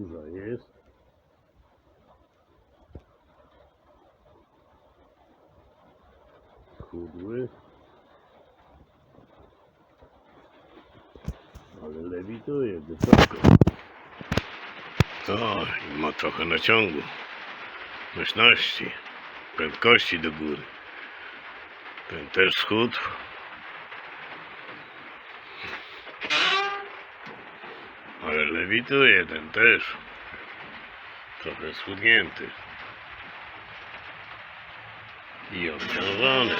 burza jest. Kudły. Ale lewituje wysoko. To ma trochę naciągu. Nośności. Prędkości do góry. Ten też schudł. Ale lewituje ten też. Trochę schudnięty. I obciążony.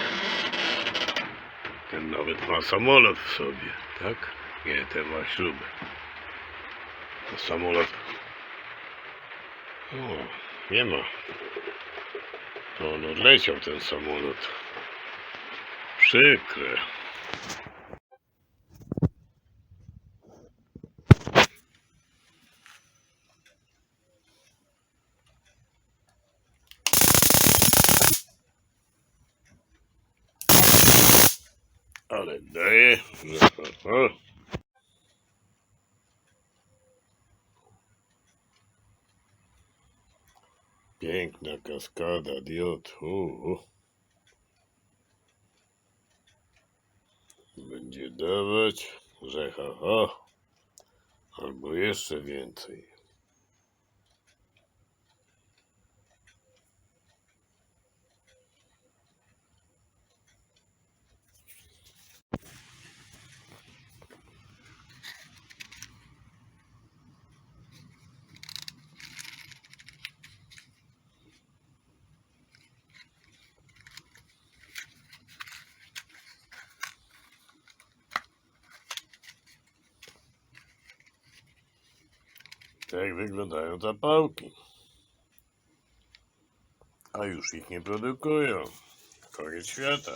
Ten nawet ma samolot w sobie, tak? Nie, ten ma śrubę. To samolot. O, nie ma. To on odleciał ten samolot. Przykre. Ale daje. Piękna kaskada diod. U. Będzie dawać, że ha, ha. Albo jeszcze więcej. Tak wyglądają zapałki. A już ich nie produkują. Koniec świata.